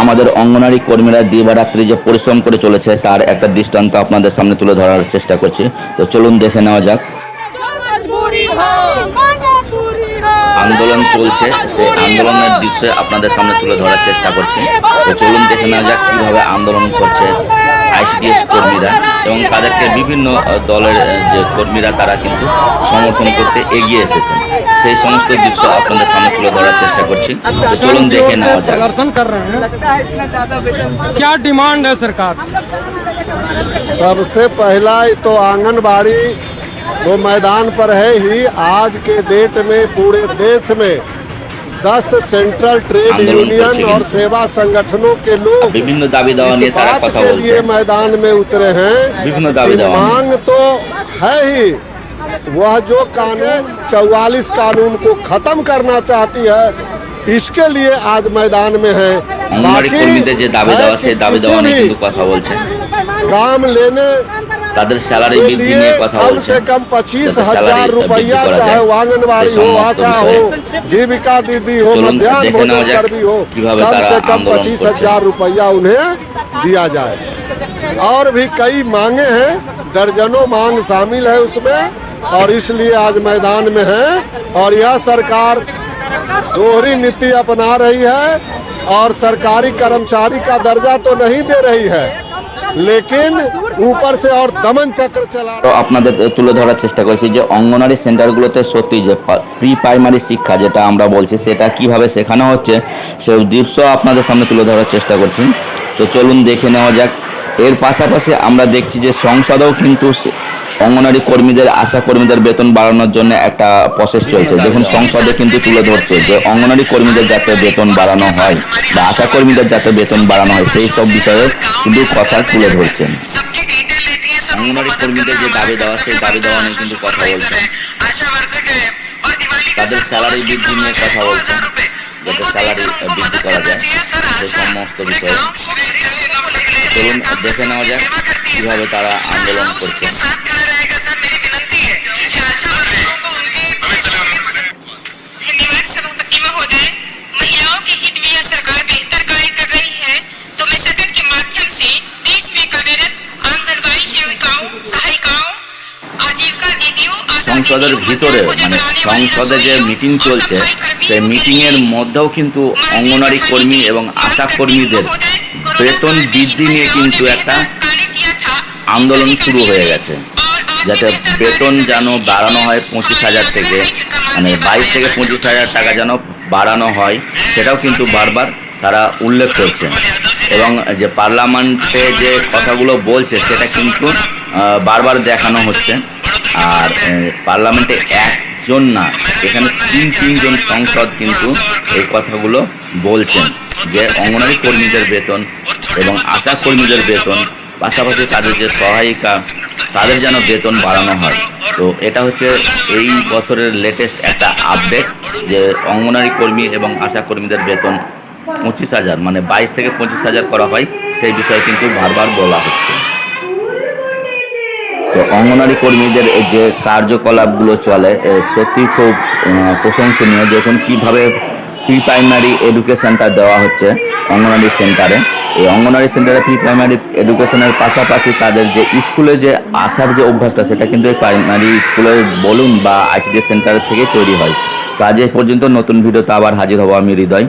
আমাদের অঙ্গনারী কর্মীরা দিবারাত্রি যে পরিশ্রম করে চলেছে তার একটা দৃষ্টান্ত আপনাদের সামনে তুলে ধরার চেষ্টা করছি। তো চলুন দেখে নেওয়া যাক। আন্দোলন চলছে সেই আন্দোলনের দৃশ্য আপনাদের সামনে তুলে ধরার চেষ্টা করছি। তো চলুন দেখে নেওয়া যাক কীভাবে আন্দোলন করছে আইসিডিএস কর্মীরা এবং তাদেরকে বিভিন্ন দলের যে কর্মীরা তারা কিন্তু সমর্থন করতে এগিয়ে এসেছেন। সেই সমস্ত দৃশ্য আপনাদের সামনে তুলে ধরার চেষ্টা করছি তো চলুন দেখে নেওয়া যাক प्रदर्शन कर रहे हैं क्या डिमांड है सरकार सबसे पहला तो आंगनबाड़ी वो मैदान पर है ही आज के डेट में पूरे देश में 10 सेंट्रल ट्रेड आंदोलन यूनियन करके और सेवा संगठनों के लोग বিভিন্ন দাবি দাওয়া इस নিয়ে তারা बात কথা के বলছে लिए मैदान में उतरे हैं विभिन्न दावे कि दावा। मांग तो है ही वह जो कानून चौवालीस कानून को खत्म करना चाहती है इसके लिए आज मैदान में है। बाकी কাম লেনে তাদের স্যালারি বিল নিয়ে কথা कम সে কম পঁচিশ হাজার রুপয়া आंगनबाड़ी हो आशा हो जीविका दीदी हो मध्यान्ह भोजन कर्मी हो कम से कम पच्चीस हज़ार रुपया उन्हें दिया जाए। और भी कई मांगे हैं दर्जनों मांग शामिल है उसमें। और इसलिए आज मैदान में है और यह सरकार दोहरी नीति अपना रही है और सरकारी कर्मचारी का दर्जा तो नहीं दे रही है लेकिन ऊपर से और दमन चक्र चला তো আপনাদের তুলে ধরার চেষ্টা করছি যে অঙ্গনারী সেন্টারগুলোতে সত্যি যে প্রি প্রাইমারি শিক্ষা যেটা আমরা বলছি সেটা কিভাবে শেখানো হচ্ছে সেই দৃশ্য আপনাদের সামনে তুলে ধরার চেষ্টা করছি তো চলুন দেখে নেওয়া যাক এর পাশাপাশি আমরা দেখছি যে সংসদেও কিন্তু সে- অঙ্গনারী কর্মীদের, আশা কর্মীদের বেতন বাড়ানোর জন্য একটা প্রসেস চলছে। দেখুন, সংসদে কিন্তু তুলে ধরছে যে অঙ্গনারী কর্মীদের যাতে বেতন বাড়ানো হয় বা আশা কর্মীদের যাতে বেতন বাড়ানো হয়, সেই সব বিষয়ে কিন্তু কথা তুলে ধরছেন। অঙ্গনওয়াড়ি কর্মীদের যে দাবি দেওয়া, সেই দাবি দেওয়া নিয়ে কিন্তু কথা বলছেন। তাদের স্যালারি বৃদ্ধি নিয়ে কথা বলছেন। যাতে স্যালারি বৃদ্ধি করা যায়, সেই সমস্ত বিষয়ে। চলুন দেখে নেওয়া যাক কীভাবে তারা আন্দোলন করছেন সংসদের ভিতরে মানে সংসদে যে মিটিং চলছে, সেই মিটিংয়ের মধ্যেও কিন্তু অঙ্গনারী কর্মী এবং আশা কর্মীদের বেতন বৃদ্ধি নিয়ে কিন্তু একটা আন্দোলন শুরু হয়ে গেছে। যাতে বেতন যেন বাড়ানো হয় পঁচিশ হাজার থেকে মানে বাইশ থেকে পঁচিশ হাজার টাকা যেন বাড়ানো হয়, সেটাও কিন্তু বারবার তারা উল্লেখ করছে। এবং যে পার্লামেন্টে যে কথাগুলো বলছে, সেটা কিন্তু বারবার দেখানো হচ্ছে। আর আহ, পার্লামেন্টে একজন না এখানে তিন তিনজন সংসদ কিন্তু এই কথাগুলো বলছেন যে অঙ্গনারী কর্মীদের বেতন এবং আশা কর্মীদের বেতন পাশাপাশি তাদের যে সহায়িকা তাদের যেন বেতন বাড়ানো হয়। তো এটা হচ্ছে এই বছরের লেটেস্ট একটা আপডেট যে অঙ্গনারী কর্মী এবং আশা কর্মীদের বেতন পঁচিশ হাজার মানে বাইশ থেকে পঁচিশ হাজার করা হয় সেই বিষয়ে কিন্তু বারবার বলা হচ্ছে। অঙ্গনারী কর্মীদের যে কার্যকলাপগুলো চলে সত্যি খুব প্রশংসনীয় দেখুন কীভাবে প্রি প্রাইমারি এডুকেশনটা দেওয়া হচ্ছে অঙ্গনারী সেন্টারে। এই অঙ্গনারী সেন্টারে প্রি প্রাইমারি এডুকেশনের পাশাপাশি তাদের যে স্কুলে যে আসার যে অভ্যাসটা, সেটা কিন্তু এই প্রাইমারি স্কুলে বলুন বা আইসিডি সেন্টার থেকে তৈরি হয়। তো আজ এই পর্যন্ত নতুন ভিডিওতে আবার হাজির হব আমি হৃদয়।